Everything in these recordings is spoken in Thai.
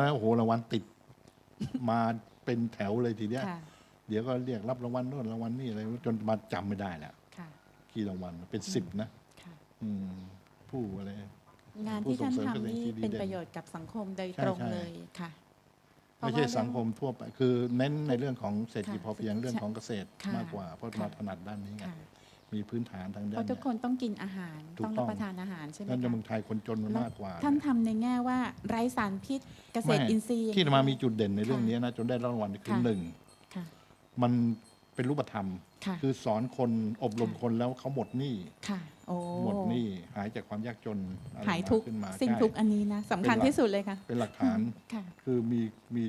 แล้วโอ้โหรางวัลติด มาเป็นแถวเลยทีเนี้ย ค่ะเดี๋ยวก็เรียกรับรางวัลโน่นรางวัลนี่อะไรจนมาจำไม่ได้แล้วค่ะกี่รางวัลเป็นสิบนะค่ะ อืมผู้อะไร งานผู้ที่ท่านส่งเสริมทำนี่เกษตรที่ดีเป็นเด่นประโยชน์กับสังคมโดยใช่ตรงใช่ เลยค่ะไม่ใช่เพราะว่า สังคมทั่วไป คือเน้นในเรื่องของเศรษฐกิจค่ะพอเพียงเรื่องของเกษตรค่ะมากกว่า เพราะค่ะ มาถนัดด้านนี้ไง ค่ะ มีพื้นฐานทางเพด้านราะทุกเนี้คนต้องกินอาหารถูกต้องต้รัอบงประทานอาหารใช่ไหมนั่นในคะเมืองไทยคนจนมันมากกว่า ท่านทำในแง่ว่าไร้สารพิษเกษตรไม่อินทรีย์ที่มามีจุดเด่นในเรื่องค่ะนี้นะจนได้รางวัลคือค่ะหนึ่งค่ะมันเป็นรูปธรรมค่ะคือสอนคนอบรมค่ะคนแล้วเขาหมดหนี้ค่ะโอ้หมดหนี้หายจากความยากจนอะไรหายทุกข์ขึ้นมาสิ้นใช่ทุกข์อันนี้นะสำคัญเป็นหลักที่สุดเลยค่ะ เป็นหลักฐานค่ะคือมีมี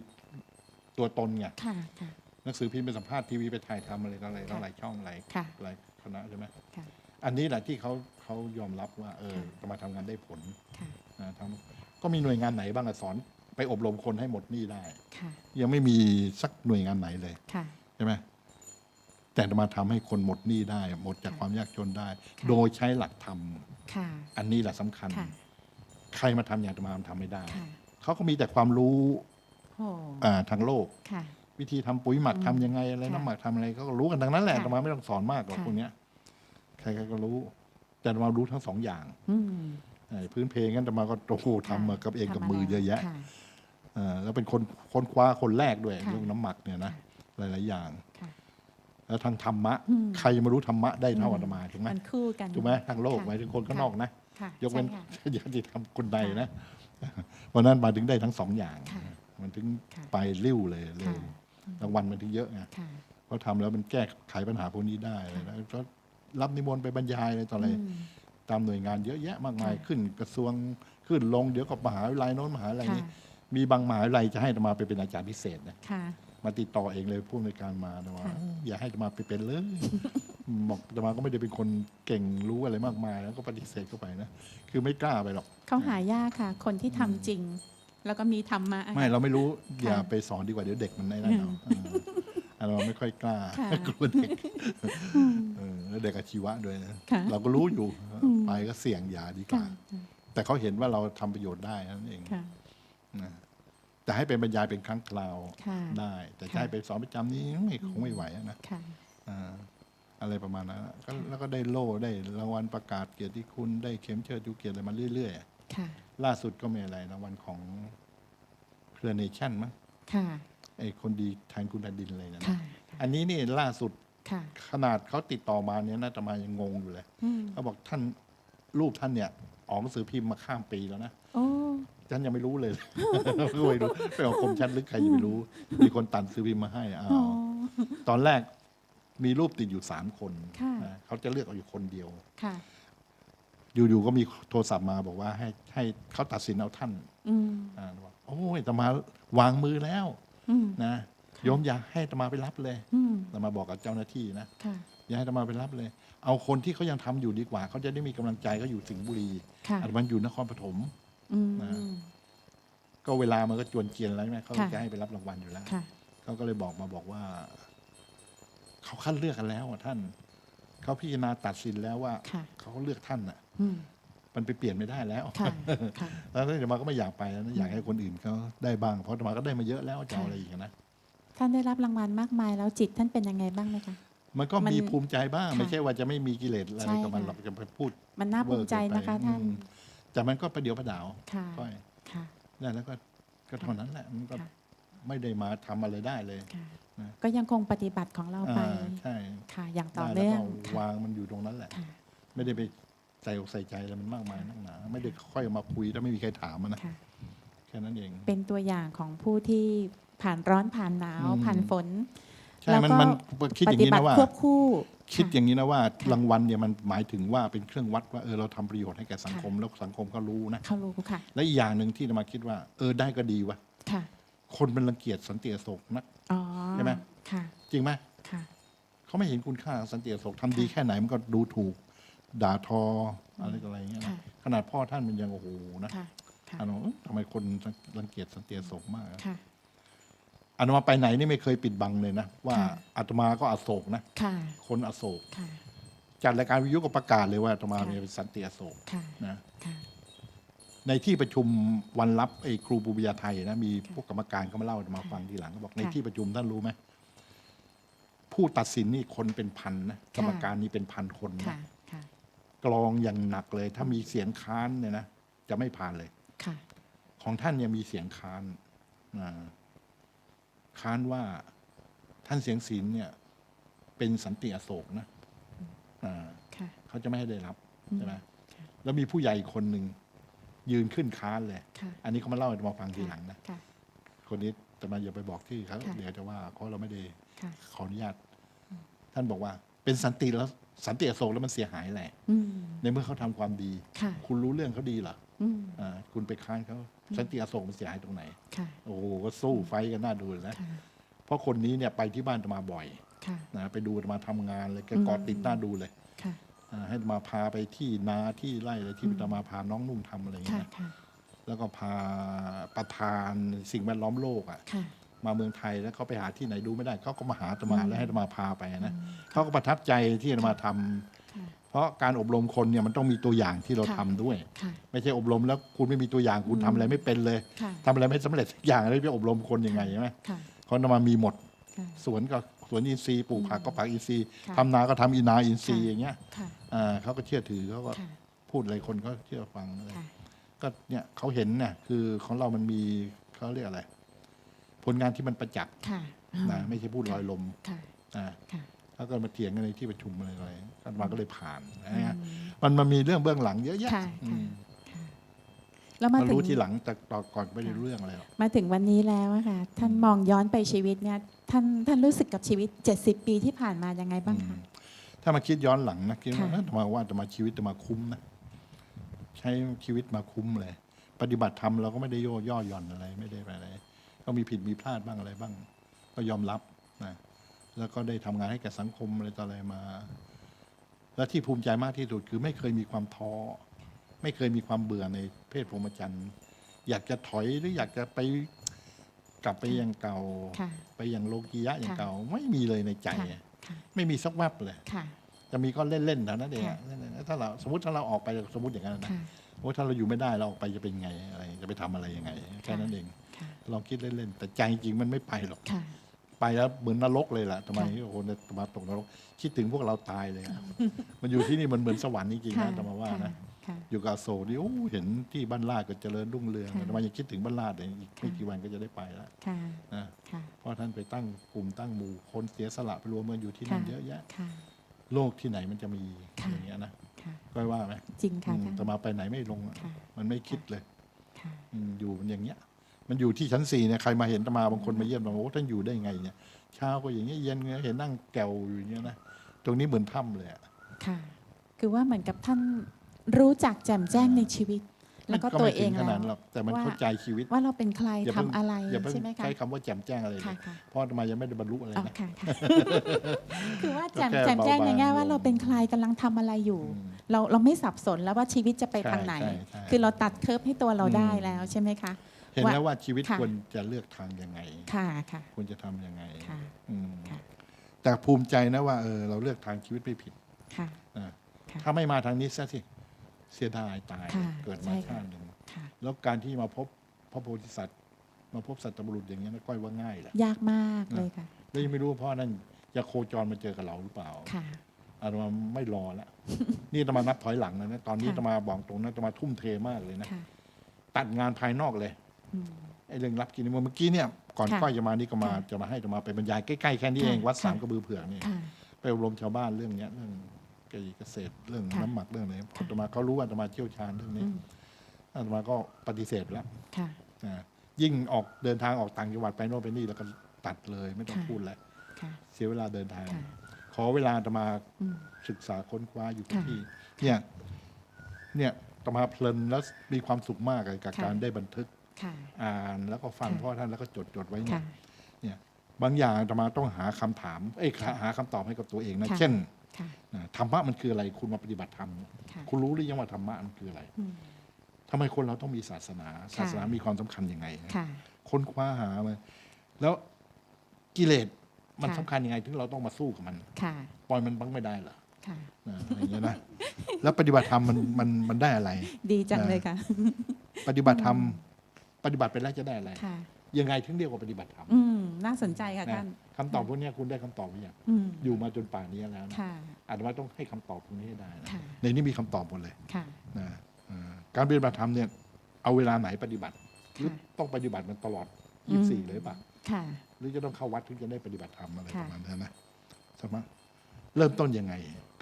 ตัวตนไงค่ะค่ะหนังสือพิมพ์ไปสัมภาษณ์ทีวีไปถ่ายทำอะไรต่ออะไรค่ะหลายช่องหลายค่ะหลาย คณะใช่ไหมค่ะอันนี้แหละที่เขาเขายอมรับว่า เออค่ะจะมาทำงานได้ผลค่ะนะทำก็มีหน่วยงานไหนบ้างอะสอน ไปอบรมคนให้หมดหนี้ได้ค่ะยังไม่มีสักหน่วยงานไหนเลยค่ะใช่ไหมแต่จะมาทำให้คนหมดหนี้ได้ หมดจากค่ะความยากจนได้ค่ะโดยใช้หลักธรรมค่ะอันนี้แหละสำคัญค่ะใครมาทำอย่างจะมาทำไม่ได้ค่ะเขาก็มีแต่ความรู้โอ้อ่าทางโลกค่ะ วิธีทำปุ๋ยหมักอืมทำยังไงอะไรค่ะน้ำหมักทำอะไรเขาก็รู้กันทั้งนั้นแหละค่ะแต่มาไม่ต้องสอนมากหรอกค่ะพวกเนี้ยใครๆก็รู้ แต่มารู้ทั้งสองอย่างอืมไอ้พื้นเพงั้นแต่มาก็โอ้โหทำมากับเองกับมือเยอะแยะค่ะเออแล้วเป็นคนค้นคว้าคนแรกด้วยค่ะเรื่องน้ำหมักเนี่ยนะหลาย ๆ อย่างค่ะแล้วทางธรรมะอืมใครจะมารู้ธรรมะได้เท่าอืมอาตมาถูกไหมมันคู่กันถูกไหมทางโลกค่ะหมายถึงคนข้างนอกนะค่ะยกเว้นใช่ค่ะญาติธรรมคนใดนะวันนั้นมาถึงได้ทั้งสองอย่างค่ะมันถึงค่ะไปริ้วเลยเร็ค่ะว รางวัลมันถึงเยอะไงค่ะเพราะทำแล้วมันแก้ไขปัญหาพวกนี้ได้เลยนะก็รับนิมนต์ไปบรรยายอะไรต่ออะไรอืมตามหน่วยงานเยอะแยะมากมายค่ะขึ้นกระทรวงขึ้นลงเดี๋ยวกับมหาวิทยาลัยโน้นมหาวิทยาลัยค่ะนี้มีบางมหาวิทยาลัยจะให้อาตมาไปเป็นอาจารย์พิเศษนะค่ะมาติดต่อเองเลยผู้ในวยการมาแต่ว่าค่ะอย่าให้อาตมาไปเป็นเลยบอกอาตมาก็ไม่ได้เป็นคนเก่งรู้อะไรมากมาย แล้วก็ปฏิเสธเข้าไปนะ คือไม่กล้าไปหรอกเขาหายากค่ะ คนที่ทำจริง แล้วก็มีธรรมะ ไม่เราไม่รู้ค่ะอย่าไปสอนดีกว่าเดี๋ยวเด็กมันได้นั่นเอาเอออาตมาไม่ค่อยกล้าค่ะกลัวเด็กเออแล้วเด็กอาชีวะด้วยนะค่ะเราก็รู้อยู่ไปก็เสี่ยงอย่าดีกค่ะว่าแต่เขาเห็นว่าเราทำประโยชน์ได้นั่นเองค่ะนะแต่ให้เป็นบรรยายเป็นครั้งคราวค่ะได้ แต่จะค่ะให้ไปสอนประจำนี้ไม่คงไม่ไหวนะค่ะอ่าอะไรประมาณนั้นก็แล้วก็ได้โล่ได้รางวัลประกาศเกียรติคุณได้เข็มเชิดชูเกียรติอะไรมาเรื่อยค่ะๆ ล่าสุดก็มีอะไรรางวัลของเครือเนชั่นมั้งค่ะไอ้คนดีแทนคุณแผ่นดินอะไรนะค่ะอันนี้นี่ล่าสุดค่ะขนาดเขาติดต่อมาเนี่ยน่าจะมายังงงอยู่เลยอืมเขาบอกท่านรูปท่านเนี่ยออกหนังสือพิมพ์มาข้ามปีแล้วนะโอ้ฉันยังไม่รู้เลยไม่รู้ไปออกคมชัดหรือใครจะไม่รู้ มีคนตัดซื้อพิมพ์มาให้อ้าโอ้วตอนแรกมีรูปติดอยู่สามคนค่ะนะเขาจะเลือกเอาอยู่คนเดียวค่ะ อยู่ๆก็มีโทรศัพท์มาบอกว่าให้ให้เขาตัดสินเอาท่านอืมอ่าบอกโอ้ยตมาวางมือแล้วอืมนะโยมอยากให้ตมาไปรับเลยอืมตมาบอกกับเจ้าหน้าที่นะค่ะอย่าให้ตมาไปรับเลย เอาคนที่เขายังทำอยู่ดีกว่า เขาจะได้มีกำลังใจเขาอยู่สิงห์บุรีค่ะอาตมาอยู่นครปฐมอืมนะก็เวลามันก็จวนเจียนแล้วใช่ไหมเขาค่ะจะให้ไปรับรางวัลอยู่แล้วค่ะเขาก็เลยบอกมาบอกว่า เขาคัดเลือกกันแล้วอะท่าน เขาพิจารณาตัดสินแล้วว่าค่ะเขาเลือกท่านอะอื มมันไปเปลี่ยนไม่ได้แล้วค่ะค่ะแล้วท่านจะมาก็ไม่อยากไปแล้วนะอยากให้คนอื่นเขาได้บ้าง เพราะอาตมาก็ได้มาเยอะแล้วจะเอาอะไรอีกอะนะ ท่านได้รับรางวัลมากมายแล้วจิตท่านเป็นยังไงบ้างไหมคะ มันก็มันมีภูมิใจบ้างค่ะไม่ใช่ว่าจะไม่มีกิเลสอะไรใช่กับมันค่ะหรอกจะไปพูด มันน่าภูมิใจนะคะเวอร์เกินไปท่านอืมแต่มันก็ประเดี๋ยวประดาวค่ะก้อยค่ะได้แล้วก็ก็เท่านั้นแหละมันก็ค่ะไม่ได้มาทำอะไรได้เลยค่ะนะก็ยังคงปฏิบัติของเราไปอ่าใช่ ค่ะ อย่างต่อได้แล้วเนื่องก็ค่ะวางมันอยู่ตรงนั้นแหละค่ะไม่ได้ไป ใส่อกใส่ใจอะไรมันมากมายนักหนา ไม่ได้ค่อยเอามาคุยถ้าไม่มีใครถามมันนะค่ะ แค่นั้นเอง เป็นตัวอย่างของผู้ที่ผ่านร้อนผ่านหนาว อืม ผ่านฝน ใช่แล้วมันก็ มันคิดปอย่างฏินี้บัตินะว่า ควบคู่ คิดะอย่างนี้นะว่าค่ะรางวัลเนี่ยมันหมายถึงว่าเป็นเครื่องวัดว่าเออเราทำประโยชน์ให้แก่สังคมค่ะแล้วสังคมก็รู้นะ เขารู้ค่ะ และอีกอย่างหนึ่งที่จะมาคิดว่า เออได้ก็ดีวะค่ะ คนมันรังเกียจสันติอโศกนัก อ๋อใช่ไหม ค่ะ จริงไหมค่ะ เขาไม่เห็นคุณค่าของสันติอโศกทำดีค่ะแค่ไหนมันก็ดูถูก ด่าทออะไรต่ออะไรเงี้ยนะค่ะ ขนาดพ่อท่านมันยังโอ้โหนะค่ะ ค่ะอันนั้นเอ๊ะทำไมคนรังเกียจสันติอโศกมากอะค่ะ อาตมาไปไหนนี่ไม่เคยปิดบังเลยนะว่าค่ะ อาตมาก็อโศกนะค่ะ คนอโศกค่ะ จัดรายการวิทยุก็ประกาศเลยว่าอาตมาค่ะ เนี่ยเป็นสันติอโศกค่ะ นะ ค่ะ ในที่ประชุมวันรับไอ้ครูปูปิยาไทยนะมีพวกกรรมการเขามาเล่ามาฟังทีหลังเขาบอกในค่ะที่ประชุมท่านรู้ไหมผู้ตัดสินนี่คนเป็นพันนะกรรมการนี่เป็นพันคนนะค่ะค่ะ กรองอย่างหนักเลย ถ้ามีเสียงค้านเนี่ยนะจะไม่ผ่านเลยค่ะของท่านเนี่ยมีเสียงค้านอ่าค้านว่าท่านเสียงศิลป์เนี่ย เป็นสันติอโศกนะอ่าค่ะเขาจะไม่ให้ได้รับใช่ไหมค่ะแล้วมีผู้ใหญ่คนหนึ่งยืนขึ้นค้านเลยค่ะอันนี้เขามาเล่าให้มาฟังทีหลังนะค่ะคนนี้แต่มาอย่าไปบอกที่เขาค่ะเดี๋ยวจะว่าเขาเราไม่ได้ค่ะขออนุญาต ท่านบอกว่า เป็นสันติแล้ว สันติอโศกแล้วมันเสียหายแหละอืม ในเมื่อเขาทำความดี ค่ะ คุณรู้เรื่องเขาดีเหรออืม อ่าคุณไปค้านเขาสันติอโศกมันเสียหายตรงไหน ค่ะ โอ้โหก็สู้ไฟกันน่าดูเลยนะ ค่ะ เพราะคนนี้เนี่ยไปที่บ้านจะมาบ่อยค่ะ นะไปดูจะมาทำงานเลยแกอืมเกาะติดหน้าดูเลยค่ะ อ่าให้มาพาไปที่นาที่ไร่อะไรที่อืมจะมาพาน้องนุ่งทำอะไรอย่างค่ะ เงี้ยนะค่ะ แล้วก็พาประธานสิ่งแวดล้อมโลกอะ ค่ะ มาเมืองไทยแล้วเขาไปหาที่ไหนดูไม่ได้เขาก็มาหาอาตมาอืมแล้วให้อาตมาพาไปนะอืมเขาก็ประทับใจที่อาตมาทำค่ะเพราะการอบรมคนเนี่ยมันต้องมีตัวอย่างที่เราค่ะ ทำด้วย ค่ะ ไม่ใช่อบรมแล้วคุณไม่มีตัวอย่างคุณทำอะไรไม่เป็นเลยค่ะ ทำอะไรไม่สำเร็จสักอย่างแล้วจะอบรมคนยังไงใช่ไหมค่ะ เขาอาตมามีหมด ค่ะ สวนก็สวนอินทรีย์ปลูกผักก็ผักอินทรีย์ค่ะ ทำนาก็ทำอินาอินทรีย์ค่ะอย่างเงี้ยค่ะ อ่าเขาก็เชื่อถือเขาก็ค่ะ พูดอะไรคนก็เชื่อฟังอะไรค่ะ ก็เนี่ยเขาเห็นเนี่ยคือของเรามันมีเขาเรียกอะไร ผลงานที่มันประจักษ์ค่ะนะไม่ใช่พูดลอยลมค่ะนะค่ะแล้วก็มาเถียงกันในที่ประชุมอะไรอะไรกันมาก็เลยผ่านอืนะฮะมมันมันมีเรื่องเบื้องหลังเยอะแยะค่ะอืมค่ะแล้วมามาถึรู้งทีหลังแต่ต่อนก่อนไม่ได้รู้เรื่องอะไรหรอกมาถึงวันนี้แล้วอะค่ะ ท่านมองย้อนไปชีวิตเนี่ยท่านท่านรู้สึกกับชีวิต 70 ปีที่ผ่านมายังไงบ้างคะถ้ามาคิดย้อนหลังนะคิดว่าค่ะเอ้ยมาว่าจะมาชีวิตจะมาคุ้มนะใช้ชีวิตมาคุ้มเลย ปฏิบัติธรรมเราก็ไม่ได้โย่ย่อหย่อนอะไรไม่ได้ไปอะไร ก็มีผิดมีพลาดบ้างอะไรบ้าง ก็ยอมรับนะแล้วก็ได้ทำงานให้แก่สังคมอะไรต่ออะไรมา และที่ภูมิใจมากที่สุดคือไม่เคยมีความท้อ ไม่เคยมีความเบื่อในเพศพรหมจรรย์ อยากจะถอยหรืออยากจะไปกลับไปอย่างเก่าค่ะไปอย่างโลกียะอย่างค่ะเก่า ไม่มีเลยในใจค่ะค่ะไม่มีสักแวบเลยค่ะจะมีก็เล่นๆเท่านั้นเองค่ะอะเล่นๆถ้าเราสมมติถ้าเราออกไปสมมติอย่างนั้นนะค่ะโอ้ถ้าเราอยู่ไม่ได้เราออกไปจะเป็นไงอะไรจะไปทำอะไรยังไงแค่นั้นเองค่ะ ลองคิดเล่นๆแต่ใจจริงๆมันไม่ไปหรอกค่ะไปแล้วเหมือนนรกเลยล่ะทำไมค่ะโอ้โหเนี่ยมาตกนรกคิดถึงพวกเราตายเลยอะมันอยู่ที่นี่มันเหมือนสวรรค์จริงๆค่ะนะธรรมาว่านะค่ะอยู่กับอโศกนี่โอ้เห็นที่บ้านลาดก็เจริญรุ่งเรืองค่ะทำไมยังคิดถึงบ้านลาดเลยอีกไม่ค่ะกี่วันก็จะได้ไปแล้วค่ะนะค่ะเพราะท่านไปตั้งกลุ่มตั้งหมู่คนเสียสละไปรวมกันอยู่ที่นั่นค่ะเยอะแยะค่ะโลกที่ไหนมันจะมีค่ะอย่างเงี้ยนะค่ะก็ว่าไหมจริงค่ะอืมท่านแต่มาไปไหนไม่ลงอะค่ะมันไม่คิดเลยค่ะอืมอยู่อย่างเงี้ย มันอยู่ที่ชั้นสี่เนี่ยใครมาเห็นตมาบางคนมาเยี่ยมเราโอ้ท่านอยู่ได้ไงเนี่ยเช้าก็อย่างเงี้ยเย็นก็เห็นนั่งแกวอยู่อย่างเงี้ยนะตรงนี้เหมือนถ้ำเลยอะค่ะ คือว่าเหมือนกับท่านรู้จักแจ่มแจ้งในชีวิต แล้วก็มันตัวไม่เอถึงขแล้นาดวนั้นหรอกแต่มันว่าเข้าใจชีวิต ว่าเราเป็นใครอย่าทำเพิ่งอะไรอย่าเพิ่งใช่ไหมคะใช้คำว่าแจ่มแจ้งอะไรเลค่ะยค่ะเพราะอาตมายังไม่ได้บรรลุอะไรอ๋อนะค่ะค่ะคือว่าแจ่มก็แค่แจ่มแจ้งในแง่เบาๆว่าเราเป็นใครกำลังทำอะไรอยู่อืมเราเราไม่สับสนแล้วว่าชีวิตจะไปใช่ทางไหนใช่ใช่คือเราตัดเคิร์ฟให้ตัวเราอืมได้แล้วใช่ไหมคะ เห็นว่าแล้วว่าชีวิตค่ะ ควรจะเลือกทางยังไง ค่ะค่ะ ควรจะทำยังไงค่ะอืมค่ะ แต่ภูมิใจนะว่าเออเราเลือกทางชีวิตไม่ผิดค่ะ นะค่ะถ้าไม่มาทางนี้ซะสิเสียดายตายค่ะเกิดใช่มาค่ะ ชาติหนึ่งค่ะ แล้วการที่มาพบพระโพธิสัตว์มาพบสัตว์บุรุษอย่างนี้ยนะก้อยว่าง่ายแหละ ยากมากเลยค่ะ แล้วยังไม่รู้ว่าพ่อนั่นจะโคจรมาเจอกับเราหรือเปล่า ค่ะ อาตมาไม่รอแล้ว นี่อาตมานับถอยหลังแล้วนะ ตอนนี้ค่ะ อาตมาบอกตรงนะอาตมาทุ่มเทมากเลยนะ ค่ะ ตัดงานภายนอกเลยอืม ไอ้เรื่องรับกินนิมนต์เมื่อกี้เนี่ยก่อนค่ะก้อยจะมานี่ก็มาค่ะจะมาให้อาตมาไปบรรยายใกล้ๆแค่นี้ค่ะเองวัดค่ะ สามกระบือเผือกนี่ค่ะ ไปอบรมชาวบ้านเรื่องเนี้ยเรื่องเกษตรเรื่องค่ะน้ำหมักเรื่องอะไรค่ะอาตมาเขารู้ว่าอาตมาเชี่ยวชาญเรื่องนี้อืมอาตมาก็ปฏิเสธแล้วค่ะ นะยิ่งออกเดินทางออกต่างจังหวัดไปโน่นไปนี่แล้วก็ตัดเลยไม่ต้องค่ะ พูดแล้วค่ะ เสียเวลาเดินทาง ค่ะ ขอเวลาอาตมา อืม ศึกษาค้นคว้าอยู่กับค่ะที่เนี่ยเนี่ยอาตมาเพลินแล้วมีความสุขมากเลยกับค่ะ การได้บันทึกค่ะ อ่านแล้วก็ฟังค่ะพ่อท่านแล้วก็จดจดไว้เนี่ค่ะยเนี่ยบางอย่างอาตมาต้องหาคำถามเอ้ยหาคำตอบให้กับตัวเองนะค่ะเช่นค่ะนะธรรมะมันคืออะไรคุณมาปฏิบัติธรรมค่ะคุณรู้หรือยังว่าธรรมะมันคืออะไรอืมทำไมคนเราต้องมีศาสนาค่ะศาสนามีความสำคัญยังไงค่ะค้นคว้าหามาแล้วกิเลสมันค่ะสำคัญยังไงถึงเราต้องมาสู้กับมันค่ะปล่อยมันบ้างไม่ได้เหรอค่ะนะอะไรอย่างเงี้ยนะแล้วปฏิบัติธรรมมันมันมันได้อะไร ดีจังเลยค่ะ ปฏิบัติธรรม ปฏิบัติไปแล้วจะได้อะไร ค่ะยังไงถึงเรียกว่าปฏิบัติธรรมอืมน่าสนใจค่ะนะท่านคำตอบพวกเนี้ยคุณได้คำตอบหรือยังอืมอยู่มาจนป่านนี้แล้วนะค่ะ อาตมาต้องให้คำตอบตรงนี้ให้ได้นะค่ะ ในนี้มีคำตอบหมดเลยค่ะ นะอ่าการปฏิบัติธรรมเนี่ยเอาเวลาไหนปฏิบัติหรือค่ะต้องปฏิบัติมันตลอด อืม 24 เลยป่ะ ค่ะ หรือจะต้องเข้าวัดถึงจะได้ปฏิบัติธรรมอะไรปค่ะระมาณนั้นนะสมมติเริ่มต้นยังไง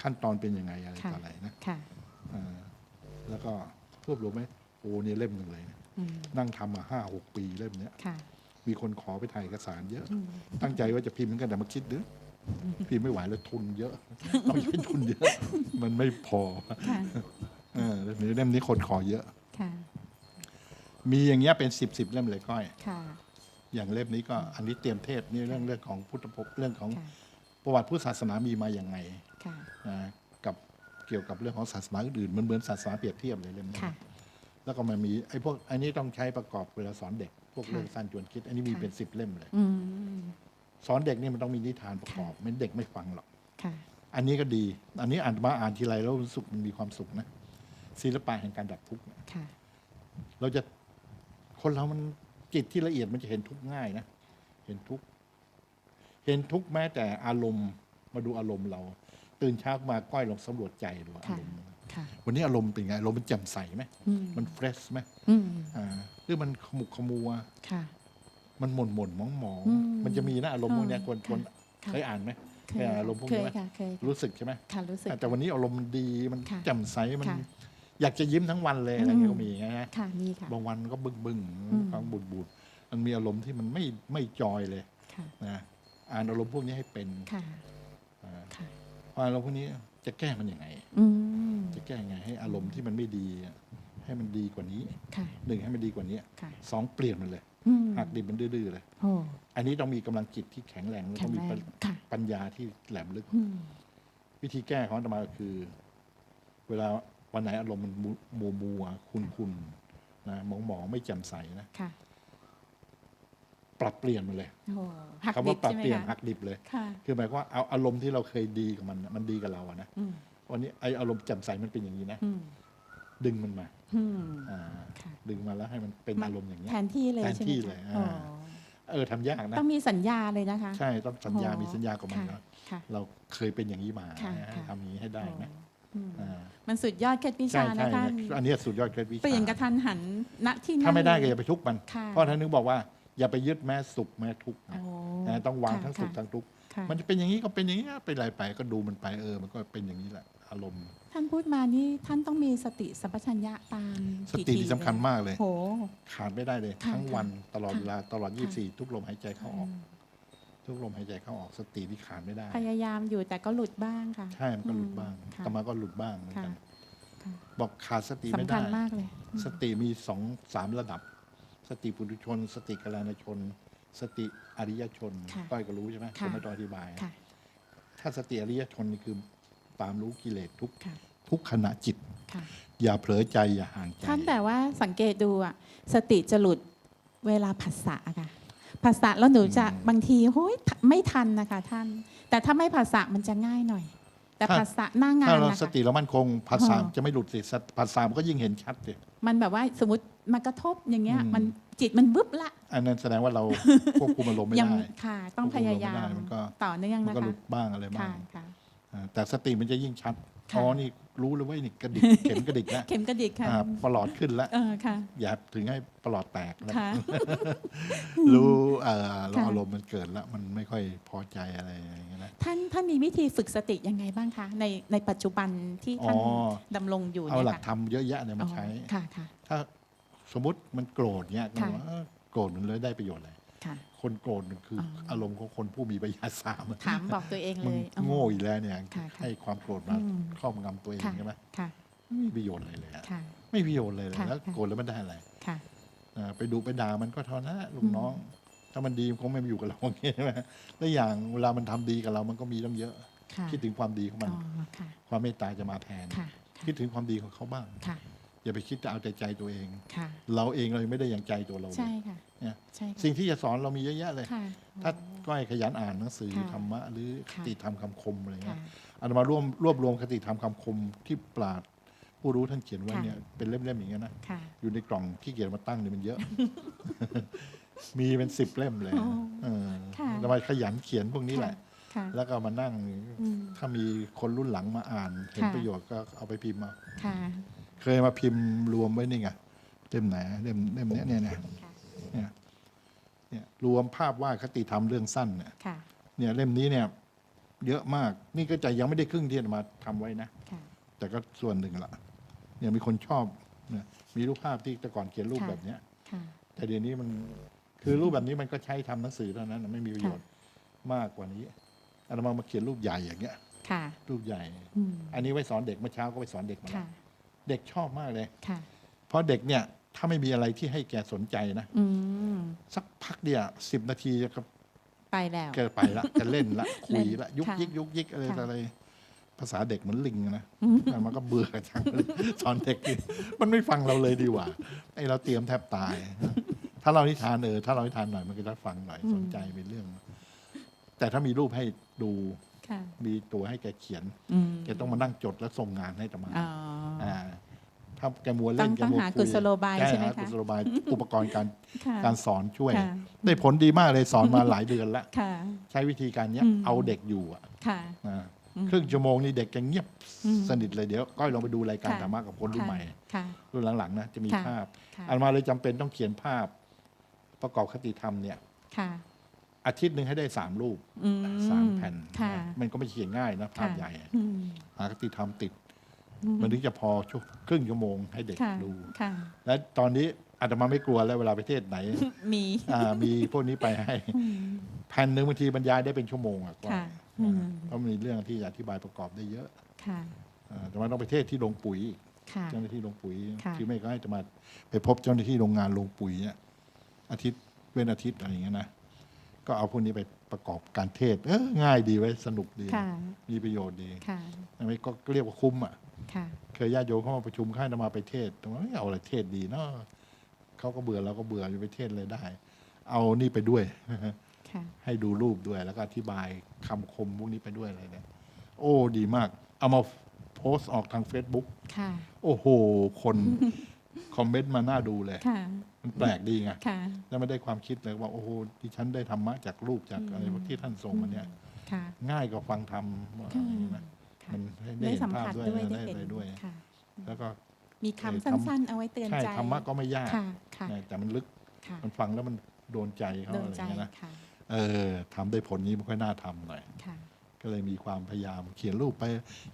ขั้นตอนเป็นยังไงอะไรค่ะ ต่ออะไรนะค่ะ อ่าแล้วก็รวบรวมไหมโอ้เนี่ยเล่มหนึ่งเลยนะอืม นั่งทำมาห้าหกปีเล่มเนี้ยค่ะมีคนขอไปถ่ายเอกสารเยอะอืมตั้งใจว่าจะพิมพ์เหมือนกันแต่มาคิดดูพิมพ์ไม่ไหวแล้วทุนเยอะต้องใช้ทุนเยอะ มันไม่พอค่ะเออเล่มนี้เล่มนี้คนขอเยอะค่ะมีอย่างเงี้ยเป็นสิบสิบเล่มเลยก้อยค่ะอย่างเล่มนี้ก็อันนี้เตรียมเทศนี่เรื่องเรื่องของพุทธภพเรื่องของค่ะประวัติพุทธศาสนามีมาอย่างไงค่ะนะกับเกี่ยวกับเรื่องของศาสนาอื่นๆมันเหมือนศาสนาเปรียบเทียบเลยเล่มนี้ค่ะ แล้วก็มันมีไอ้พวกอันนี้ต้องใช้ประกอบเวลาสอนเด็ก พวกค่ะเรื่องสั้นจวนคิด อันนี้มีค่ะเป็นสิบเล่มเลย อืมสอนเด็กนี่มันต้องมีนิทานประกอบไม่เด็กไม่ฟังหรอก ค่ะ อันนี้ก็ดี อันนี้อ่านมาอ่านทีไรแล้วรู้สึกมันมีความสุขนะศิลปะแห่งการดับทุกข์เนี่ยค่ะ เราจะคนเรามันจิตที่ละเอียดมันจะเห็นทุกข์ง่ายนะเห็นทุกข์เห็นทุกข์แม้แต่อารมณ์มาดูอารมณ์เรา ตื่นเช้ามาก้อยลองสำรวจใจดูอาค่ะรมณ์ค่ะ วันนี้อารมณ์เป็นไงอารมณ์มันแจ่มใสไหมอืมมันเฟรชไหมอืมอ่าหรือมันขมุกขมัวค่ะมันหม่นหม่นมองมองๆอืมมันจะมีนะอารมณ์พวกเนี้ยอืมคนคนค่ะเคยอ่านไหมเคยเอออารมณ์พวกเคนี้ยไหมค่ะเคยค่ะรู้สึกใช่ไหมค่ะรู้สึกแต่วันนี้อารมณ์มันดีมันค่ะแจ่มใสมันค่ะอยากจะยิ้มทั้งวันเลยอะไรอืมเงี้ยก็มีไงฮะค่ะมีค่ะบางวันก็บึ้งบึ้งอืมฟังบูดบูดมันมีอารมณ์ที่มันไม่ไม่จอยเลยค่ะนะอ่านอารมณ์พวกนี้ให้เป็นค่ะอ่าค่ะเพราะอารมณ์พวกนี้จะแก้มันยังไง อืม จะแก้ยังไงให้อารมณ์ที่มันไม่ดีอะให้มันดีกว่านี้ค่ะ หนึ่งให้มันดีกว่านี้ค่ะ สองเปลี่ยนมันเลยอืมหักดิบมันดื้อๆเลย โอ้ อันนี้ต้องมีกำลังจิตที่แข็งแรงแล้วแข็ต้องงมีแรปังญค่ะ ปัญญาที่แหลมลึก อืมวิธีแก้ของอาตมาก็คือ เวลาวันไหนอารมณ์มันมัวมัวๆคุณคุณนะหมองหมองๆไม่แจ่มใสนะค่ะปรับเปลี่ยนมันเลยโอ้หักคำดิว่าบปรับใช่ไหมเปลี่ยนคะหักดิบเลย ค่ะ คือหมายความว่าเอาอารมณ์ที่เราเคยดีกับมันน่ะมันดีกับเราอะนะอืม วันนี้ไออารมณ์แจ่มใสมันเป็นอย่างนี้นะ อืมดึงมันมาอืมอ่าค่ะดึงมาแล้วให้มันเป็นมาอารมณ์อย่างเงี้ย แทนที่เลยแทนใช่ไหมที่คะเลยโอ้อ่าเออทำยากนะ ต้องมีสัญญาเลยนะคะใช่ต้องสัญญาโอ้มีสัญญากับมันค่ะนะค่ะ เราเคยเป็นอย่างนี้มาค่ะให้ค่ะ ทำอย่างนี้ให้ได้นะอืมอ่ามันสุดยอดเคล็ดวิใช่ชาใช่นะท่านอันนี้สุดยอดเคล็ดวิเปลี่ยนกชาระทันหันณที่นั่นถ้าไม่ได้ก็เลอย่าไปทุกข์มัน ค่ะเพราะท่านนึกบอกว่าอย่าไปยึดแม้สุขแม้ทุกข์นะโอ้นะต้องวางค่ะทั้งสุขค่ะทั้งทุกข์ค่ะมันจะเป็นอย่างนี้ก็เป็นอย่างนี้เป็นไรไปก็ดูมันไปเออ มันก็เป็นอย่างนี้แหละ อารมณ์ ท่านพูดมานี่ท่านต้องมีสติสัมปชัญญะตามสติที่สำคัญมากเลย โห ขาดไม่ได้เลย ค่ะทั้งวันตลอดค่ะเวลาตลอด ค่ะ 24 ทุกลมหายใจเข้าออก ทุกลมหายใจเข้าออกสติที่ขาดไม่ได้ พยายามอยู่แต่ก็หลุดบ้างค่ะ ใช่มันก็หลุดบ้างอืมค่ะแต่มาก็หลุดบ้างเหมือนกันค่ะบอกขาดสติไม่สำคัได้ ญมากเลยสติมีสองสามระดับ สติปุถุชน สติกัลยาณชน สติอริยชนค่ะก้อยก็รู้ใช่ไหมค่ะ ผมไม่ต้องอธิบาย ค่ะ ถ้าสติอริยชนนี่คือ ตามรู้กิเลสทุกค่ะทุกขณะจิต ค่ะ อย่าเผลอใจอย่าห่างใจ ท่านแต่ว่าสังเกตดูอะสติจะหลุดเวลาผัสสะค่ะผัสสะแล้วหนูจะบางทีโอ้ยไม่ทันนะคะท่าน แต่ถ้าไม่ผัสสะมันจะง่ายหน่อย แต่ผัสสะหน้างาถ้านเรานะสคะ ติเรามั่นคงภาษาอ๋อ จะไม่หลุดสิสติภาษามันก็ยิ่งเห็นชัดสิ มันแบบว่าสมมติมากระทบอย่างเงี้ย อืม มันจิตมันบึ๊บละอันนั้นแสดงว่าเรา ควบคุมอารมณ์ไม่ยังได้ ค่ะ ต้องพยายามควบคุมอารมณ์ไม่ได้มันก็ ต่อเนื่องมันนะก็หคะลุดบ้างอะไรบ้าค่ะง ค่ะอ่า แต่สติมันจะยิ่งชัดค่ะอ๋อนี่รู้เลยว่านี่กระดิกเข็มกระดิกแล้วเข็มกระดิกค่ะอ่าประหลอดขึ้นแล้วเออค่ะอย่าถึงให้ประหลอดแตกแล้วค่ะรู้เอ่อเราค่ะอารมณ์มันเกิดแล้ว มันไม่ค่อยพอใจอะไรอย่างเงี้ยนะท่านท่านมีวิธีฝึกสติยังไงบ้างคะในในปัจจุบันที่ท่านอ๋อดำรงอยู่เอาเนี่ยหลักค่ะธรรมเยอะแยะเนี่ยมาอ๋อใช้ค่ะค่ะถ้าสมมติมันโกรธเนี่ยก็ค่ะว่าเอ้อโกรธมันเลยได้ประโยชน์อะไร ค่ะคนโกรธมันคืออออารมณ์ของคนผู้มีปัญญาสามถามบอกตัวเองเลมันยอ๋อโง่อีกแล้วเนี่ยค่ะค่ะให้ความโกรธมาอืมครอบงำตัวเองค่ะใช่ไหมค่ะไม่มีประโยชน์อะไรเลยอะค่ะไม่มีประโยชน์เลยเลยค่ะแล้วค่ะโกรธแล้วมันได้อะไรค่ะอ่าไปดูไปด่ามันก็เท่านั้นลูอืกมน้อง ถ้ามันดีมันคงไม่มาอยู่กับเราอย่างนี้ใช่ไหมแล้วอย่างเวลามันทำดีกับเรามันก็มีตั้งเยอะค่ะคิดถึงความดีของมันอ๋อค่ะความเมตตาจะมาแทนค่ะคิดถึงความดีของเขาบ้างค่ะอย่าไปคิดจะเอาใจใจตัวเองค่ะเราเองเรายังไม่ได้อย่างใจตัวเราเลใช่ยค่ะ เนี่ยใช่ค่ะสิ่งที่จะสอนเรามีเยอะแยะเลย ค่ะ ถ้าก้อยขยันอ่านหนังสือค่ะธรรมะหรือคค่ะ ติธรรมคำคมอะไรเงี้ค่ะยอาตมารวมรวบรวมคติธรรมคำคมที่ปราดผู้รู้ท่านเขียนไว้ค่ะ เนี่ยเป็นเล่มๆอย่างเงี้ยนะค่ะ อยู่ในกล่องที่เกียนมาตั้งเนี่ยมันเยอะ มีเป็นสิบเล่มเลยอ๋อเออค่ะอาตมาขยันเขียนพวกนี้แหละ ค่ะ แล้วก็มานั่งอืม ถ้ามีคนรุ่นหลังมาอ่าน เห็นค่ะ ประโยชน์ก็เอาไปพิมพ์มา ค่ะ เคยมาพิมพ์รวมไว้นี่ไงเล่มไหนเล่มเล่มเนี้ยเนี่ยเนี่ยค่ะเนี่ย เนี่ยรวมภาพวาดคติธรรมเรื่องสั้นเนี่ยค่ะ เนี่ยเล่มนี้เนี่ยเยอะมากนี่ก็จะยังไม่ได้ครึ่งที่อาตมาทำไว้นะ ค่ะ แต่ก็ส่วนหนึ่งละเนี่ยมีคนชอบเนี่ยมีรูปภาพที่แต่ก่อนเขียนรูปค่ะ แบบเนี้ย ค่ะ แต่เดี๋ยวนี้มันคือรูปแบบนี้มันก็ใช้ทำหนังสือเท่านั้นนะไม่มีประโยชน์มากกว่านี้อาตมามาเขียนรูปใหญ่อย่างเงี้ย ค่ะ รูปใหญ่ อืม อันนี้ไว้สอนเด็กเมื่อเช้าก็ไปสอนเด็กมาแล้ค่ะ วเด็กชอบมากเลย ค่ะ เพราะเด็กเนี่ยถ้าไม่มีอะไรที่ให้แกสนใจนะ อืมสักพัก เดียวสิบนาทีก็ไปแล้วแกไปละจะเล่นละคุยละยุกค่ะยิกยุกยิกอะไรค่ะอะไรภาษาเด็กเหมือนลิงนะแต่มันก็เบื่อจังเลยสอนเด็กนี่มันไม่ฟังเราเลยดีกว่าไอเราเตรียมแทบตาย ถ้าเรานิทานเออถ้าเรานิทานหน่อยมันก็จะฟังหน่อยสนใจเป็นเรื่อง แต่ถ้ามีรูปให้ดูค่ะมีตัวให้แกเขียนอืมแกต้องมานั่งจดแล้วส่งงานให้ตมาอ๋อออ่า ถ้าแกมัวเล่นต้องแกต้องมัวหาคุยกุศโลบายใช่ไหมหคะกุศโลบายอุปกรณ์การค่ะการสอนช่วย ค่ะได้ผลดีมากเลยสอนมาหลายเดือนแล้วค่ะ ใช้วิธีการเนี้ยอืม เอาเด็กอยู่อะค่ะ อ่าอืมครึ่งชั่วโมงนี่เด็กจะเงียบอืม สนิทเลยเดี๋ยวก้อยลองไปดูรายการค่ะธรรมะกับคนรุ่นค่ะใหม่ ค่ะ รุ่นหลังๆนะจะมีค่ะ ภาพ ค่ะอันมาเลยจำเป็นต้องเขียนภาพ ประกอบคติธรรมเนี่ย ค่ะอาทิตย์หนึ่งให้ได้สามรูปอืมสามแผ่นค่ะนะมันก็ไม่เขียนง่ายนะภาพค่ะ ใหญ่ อืม หาคติธรรมติดอื มมันถึงจะพอชั่วครึ่งชั่วโมงให้เด็กค่ะดู ค่ะ และตอนนี้อาตมาไม่กลัวแล้วเวลาไปเทศไหน มี อ่ามีพวกนี้ไปให้อืมแผ่นหนึ่งบางทีบรรยายได้เป็นชั่วโมงอะกว่าค่ะอืม เพราะมีเรื่องที่อธิบายประกอบได้เยอะค่ะ อ่าแต่ว่าต้องไปเทศที่โรงปุ๋ย ค่ะ เจ้าหน้าที่โรงปุ๋ยค่ะ ที่ไม่ก็ให้จะมาไปพบเจ้าหน้าที่โรงงานโรงปุ๋ยเนี่ยอาทิตย์เว้นอาทิตย์อะไรอย่างเงี้ยนะก็เอาพวกนี้ไปประกอบการเทศเออง่ายดีไว้ยสนุกดี ค่ะ มีประโยชน์ดีค่ะ อันนี้ก็เรียกว่าคุ้มอะค่ะ เคยญาติโยมเข้ามาประชุมค่ายนมาไปเทศแต่ว่าเอ้ยเอาอะไรเทศดีเนาะเขาก็เบื่อเราก็เบื่ออยู่ไปเทศเลยได้ เอานี่ไปด้วยค่ะให้ดูรูปด้วยแล้วก็อธิบายคำคมพวกนี้ไปด้วยอะไรเนี่ยโอ้ดีมาก เอามาโพสต์ออกทาง Facebook ค่ะ โอ้โห คนคอมเมนต์มาน่าดูเลยค่ะมันแปลกดีไงค่ะแล้วไม่ได้ความคิดเลยว่า โอ้โหดิฉันได้ธรรมะจากรูปจากอะไรอืมที่ท่านส่งมาเนี่ยค่ะง่ายกว่าฟังธรรมว่าอะไรอย่างนี้นะค่ะ มันให้ได้ได้เห็นสัมภาพผัสด้วยด้วยได้ได้เห็อะไรนด้วยค่ะแล้วก็มีเอ่อคำทำสั้น ๆ เอาไว้เตือนใช่ใจธรรมะก็ไม่ยากค่ะค่ะแต่มันลึกค่ะมันฟังแล้วมันโดนใจเขาโดนอะไรอใจย่างเงี้ยนะค่ะเออทำได้ผลนี้มันค่อยน่าทำหน่อยค่ะก็เลยมีความพยายามเขียนรูปไป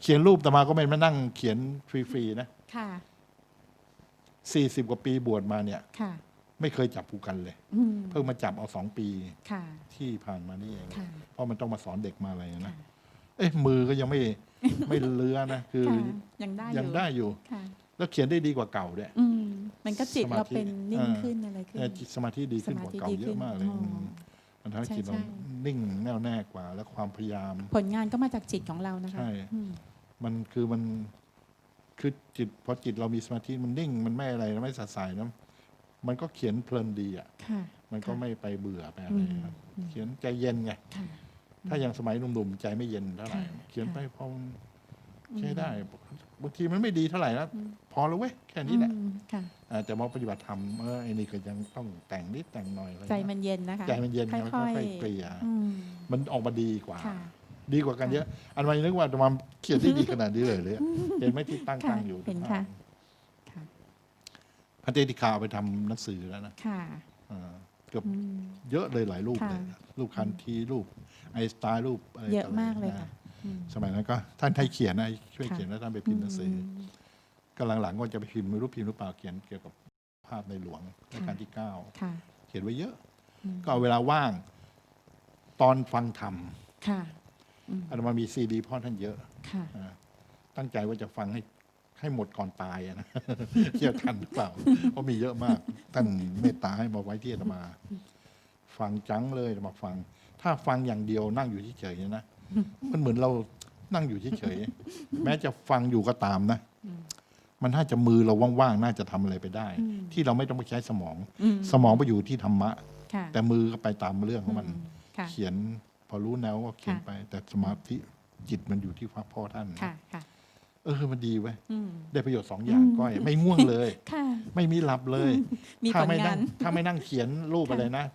เขียนรูปแต่มาก็ไม่มานั่งเขียนฟรีๆนะค่ะสี่สิบกว่าปีบวชมาเนี่ยค่ะไม่เคยจับผูกันเลยอืมเพิ่งมาจับเอาสองปีค่ะที่ผ่านมานี่เองค่ะเพราะมันต้องมาสอนเด็กมาอะไรค่ะนะ เอ๊ะมือก็ยังไม่ไม่เลื้อนะคือค่ะยังได้ยังได้อยู่ค่ะแล้วเขียนได้ดีกว่าเก่าด้วยอืมมันก็จิตสมาธิเราเป็นนิ่งเออขึ้นอะไรขึ้นเออจิตสมาธิดีขึ้นกว่าเก่าสมาธิดีเยอะมากเลยขึ้นอืมมันทำให้ใช่จิตเราใช่นิ่งแน่วแน่กว่า และความพยายาม ผลงานก็มาจากจิตของเรานะคะใช่อืมมันคือมันคือจิตพอจิตเรามีสมาธิมันนิ่งมันไม่อะไรไม่สัดสายนะมันก็เขียนเพลินดีอะค่ะมันก็ค่ะไม่ไปเบื่อไปอะอืไรมครับอืมเขียนใจเย็นไงค่ะ ถ้ายังสมัยหนุ่มๆใจไม่เย็นเท่าไหร่ค่ะเขียนไปพอมันอืมใช้ได้บางทีมันไม่ดีเท่าไหร่แล้วอืมพอแล้วเว้ยแค่นี้แหละอืมค่ะอ่าแต่มาปฏิบัติธรรมเออไอ้นี่ก็ยังต้องแต่งนิดแต่งหน่อยอะไรใจเงี้ยมันเย็นนะคะใจมันเย็นไงมันค่ค่ออยยๆเกลี่ยอืมมันออกมาดีกว่าค่ะดีกว่ากันเยอะ อันวันนึกว่าจะมาเขียนได้ดีขนาดนี้เลยเลยเห็นไหมที่ตั้งค่ะตั้งอยู่เห็นค่ะค่ะพระเจติคาเอาไปทำหนังสือแล้วนะค่ะอ่า เกือบอืมเยอะเลยหลายรูปค่ะเลยรูปคันทีรูปไอน์สไตล์รูปอะไรเยอะต่ไรมากเลยนค่ะอืมสมัยนั้นก็ท่านให้เขียนนะช่วยค่ะเขียนแล้วท่านไปพิมพ์หนังสืออก็หลังๆก็จะไปพิมพ์ไม่รู้พิมพ์หรือเปล่าเขียนเกี่ยวกับภาพในหลวงรัชกาลที่เก้าค่ะเขียนไว้เยอะอืมก็เอาเวลาว่าง ตอนฟังธรรมค่ะอืมอาตมามีซีดีพ่อท่านเยอะค่ะอ่าตั้งใจว่าจะฟังให้ ให้หมดก่อนตายอะนะเชื่อทันหรือเปล่า เพราะมีเยอะมาก ท่านเมตตาให้มาไว้ที่อาตมา ฟังจังเลยมาฟัง ถ้าฟังอย่างเดียวนั่งอยู่เฉยๆนะมันเหมือนเรานั่งอยู่เฉยๆแม้จะฟังอยู่ก็ตามนะอืมมันน่าจะมือเราว่างๆ น่าจะทำอะไรไปได้อืมที่เราไม่ต้องไปใช้สมองอืมสมองไปอยู่ที่ธรรมะค่ะแต่มือก็ไปตามเรื่องของมันค่ะเขียนพอรู้แนวก็เขียนค่ะไป แต่สมาธิจิตมันอยู่ที่พ่อพ่อท่านนะค่ะค่ะ เออมันดีเว้ยอืมได้ประโยชน์สองอย่างอืมก้อย ไม่ง่วงเลยค่ะไม่มีหลับเลยมีถ้าผลไม่งานั่นงถ้าไม่นั่งเขียนรูปค่ะอะไรนะ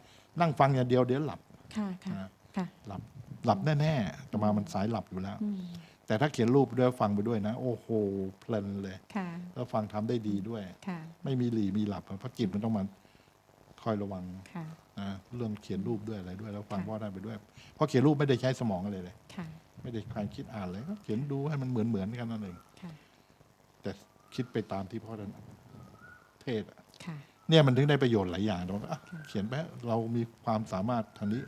นั่งฟังอย่างเดียวเดี๋ยวหลับค่ะค่ะนะค่ะหลับหลับแน่ๆแต่มามันสายหลับอยู่แล้วอืมแต่ถ้าเขียนรูปด้วยฟังไปด้วยนะ โอ้โหเพลินเลยค่ะแล้วฟังทำได้ดีด้วยค่ะไม่มีหลีมีหลับอะเพราะจิตมันต้องมาคอยระวังค่ะนะเรื่องเขียนรูปด้วยอะไรด้วย แล้วฟังค่ะพ่อได้ไปด้วยเพราะเขียนรูปไม่ได้ใช้สมองอะไรเลยค่ะ ไม่ได้ใครคิดอ่านเลยก็เขียนดูให้มันเหมือนเหมือนๆกันนั่นเองค่ะแต่คิดไปตามที่พ่อท่านเทศน์อะค่ะเนี่ยมันถึงได้ประโยชน์หลายอย่างเราก็อะค่ะเขียนไปเรามีความสามารถทางนี้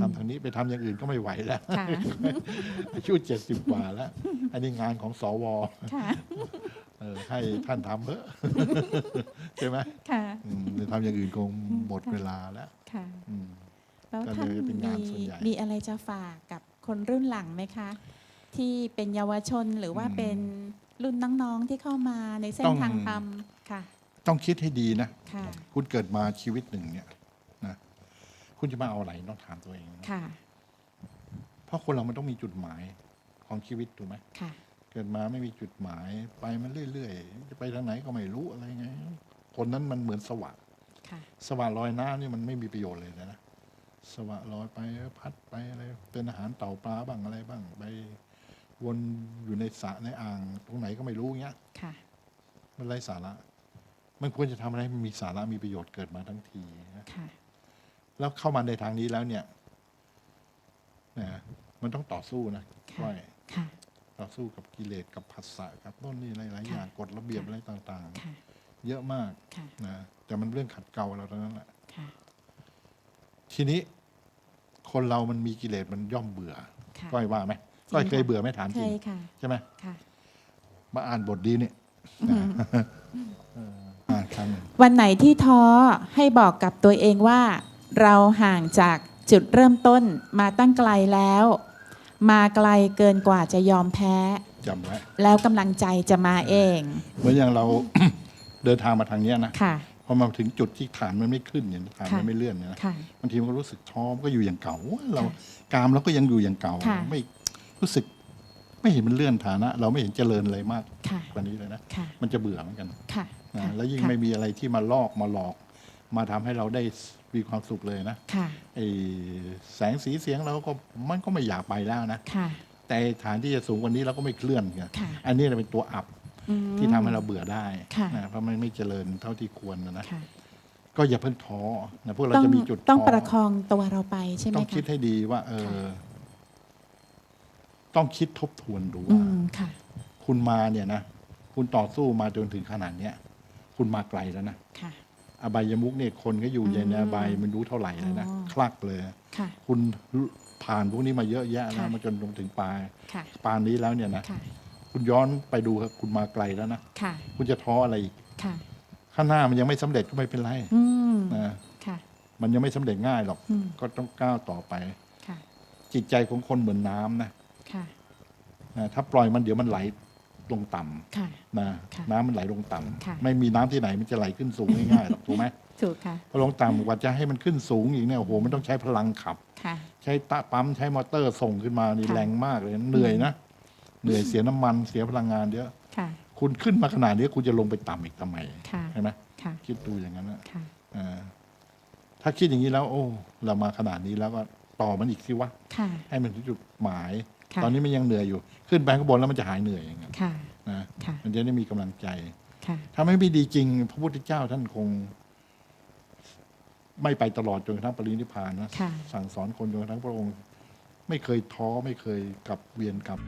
ทำทางนี้ไปทำอย่างอื่นก็ไม่ไหวแล้วค่ะอายุเจ็ดสิบกว่าแล้ว อันนี้งานของสวค่ะเออให้ท่านทำเถอะใช่ไหมค่ะอืมจะทำอย่างอื่นคงหมดเวลาแล้วค่ะอืมแล้วก็ท่านเลยเป็นงานมีส่วนใหญ่มีอะไรจะฝากกับ คนรุ่นหลังไหมคะ ที่เป็นเยาวชนหรือว่าอืมเป็นรุ่นน้องๆที่เข้ามาในเส้ต้นอง ทางธรรมค่ะต้องคิดให้ดีนะ ค่ะคุณเกิดมาชีวิตหนึ่งเนี่ยนะคุณจะมาเอาอะไรต้องถามตัวเองนะค่ะเพราะคนเรามันต้องมีจุดหมายของชีวิตถูกไหมค่ะเกิดมาไม่มีจุดหมาย ไปมันเรื่อยๆจะไปทางไหนก็ไม่รู้อะไรไง คนนั้นมันเหมือนสวะค่ะสวะลอยน้ำนี่มันไม่มีประโยชน์เลยนะ สวะลอยไปพัดไปอะไรเป็นอาหารเต่าปลาบ้างอะไรบ้างไปวนอยู่ในสระในอ่าง ตรงไหนก็ไม่รู้เงี้ยค่ะมันไร้สาระ มันควรจะทำอะไรให้มันมีสาระมีประโยชน์เกิดมาทั้งทีนะค่ะแล้วเข้ามาในทางนี้แล้วเนี่ยนะมันต้องต่อสู้นะค่ะก้อยค่ะต่อสู้กับกิเลสกับผัสสะกับต้นนี่หลายๆค่ะอย่างกฎระเบียบค่ะอะไรต่างค่ะๆเยอะมากค่ะนะแต่มันเรื่องขัดเกลาเราเท่านั้นแหละค่ะ ทีนี้คนเรามันมีกิเลสมันย่อมเบื่อค่ะก้อยว่าไหมจริงก้อยเคยค่ะเบื่อไหมถามเคจริงยค่ะ ใช่ไหมค่ะ มาอ่านบทดีเนี่ยอ่านครั้งหนึ่งวันไหนที่ท้อให้บอกกับตัวเองว่า เราห่างจากจุดเริ่มต้นมาตั้งไกลแล้ว มาไกลเกินกว่าจะยอมแพ้ จำไว้ แล้วกำลังใจจะมาเองเหมือนอย่างเรา เดินทางมาทางเนี้ยนะ ค่ะพ อมาถึงจุดที่ฐานมันไม่ขึ้นเนี่ยฐานมันค่ะไม่เลื่อนเนี่ยนะค่ะบางทีมันก็รู้สึกท้อมันก็อยู่อย่างเก่า เราค่ะกามเราก็ยังอยู่อย่างเก่าค่ะไม่รู้สึกไม่เห็นมันเลื่อนฐานะ เราไม่เห็นเจริญอะไรมากค่ะกว่านี้เลยนะค่ะมันจะเบื่อเหมือนกันค่ะนะค่ะแล้วยิ่งค่ะไม่มีอะไรที่มาลอกมาหลอก มาทำให้เราได้มีความสุขเลยนะค่ะไอ้แสงสีเสียงเราก็มันก็ไม่อยากไปแล้วนะค่ะแต่ฐานที่จะสูงกว่านี้เราก็ไม่เคลื่อนไงค่ะอันนี้เป็นตัวอับอืม ที่ทำให้เราเบื่อได้ค่ะนะเพราะมันไม่เจริญเท่าที่ควรนะนะค่ะก็อย่าเพิ่งท้อนะพวกเราต้องจะมีจุดต้องท้ประคองตัวเราไปใช่ไหมต้องคะคิดให้ดีว่า เออค่ะต้องคิดทบทวนดูอืว่ามค่ะคุณมาเนี่ยนะคุณต่อสู้มาจนถึงขนาดเนี้ยคุณมาไกลแล้วนะค่ะอบายมุกเนี่ยคนก็อยู่อืมในอบายมันรู้เท่าไหร่เลยนะอ๋อคลักเลยค่ะคุณผ่านพวกนี้มาเยอะแยะแล้วค่ะมาจนลงถึงปลายค่ะปานนี้แล้วเนี่ยนะ ค่ะคุณย้อนไปดูครับคุณมาไกลแล้วนะค่ะคุณจะท้ออะไรอีกค่ะ ข้างหน้ามันยังไม่สำเร็จก็ไม่เป็นไรอืมนะค่ะ มันยังไม่สำเร็จง่ายหรอก อืม ก็ต้องก้าวต่อไป ค่ะ จิตใจของคนเหมือนน้ำนะค่ะ นะถ้าปล่อยมันเดี๋ยวมันไหลลงต่ำค่ะ นะค่ะน้ำมันไหลลงต่ำค่ะ ไม่มีน้ำที่ไหนมันจะไหลขึ้นสูงง่ายๆหรอกถูกไหมถูกค่ะ พอลงต่ำกว่าจะให้มันขึ้นสูงอีกเนี่ยโอ้โหมันต้องใช้พลังขับ ค่ะ ใช้ตะปั๊มใช้มอเตอร์ส่งขึ้นมานี่ค่ะ แรงมากเลยเหนื่อยนะ เหนื่อยเสียน้ำมันเสียพลังงานเยอะค่ะคุณขึ้นมาขนาดนี้คุณจะลงไปต่ำอีกทำไมค่ะใช่ไหมค่ะคิดดูอย่างนั้นนะค่ะเออถ้าคิดอย่างนี้แล้ว โอ้ เรามาขนาดนี้แล้วก็ต่อมันอีกสิวะค่ะให้มันถึงจุดหมายค่ะตอนนี้มันยังเหนื่อยอยู่ ขึ้นไปข้างบนแล้วมันจะหายเหนื่อยอย่างเงี้ยค่ะนะค่ะมันจะได้มีกำลังใจค่ะถ้าไม่มีดีจริง พระพุทธเจ้าท่านคง ไม่ไปตลอดจนกระทั่งปรินิพพานนะค่ะสั่งสอนคนจนกระทั่งพระองค์ ไม่เคยท้อไม่เคยกลับเวียนกลับ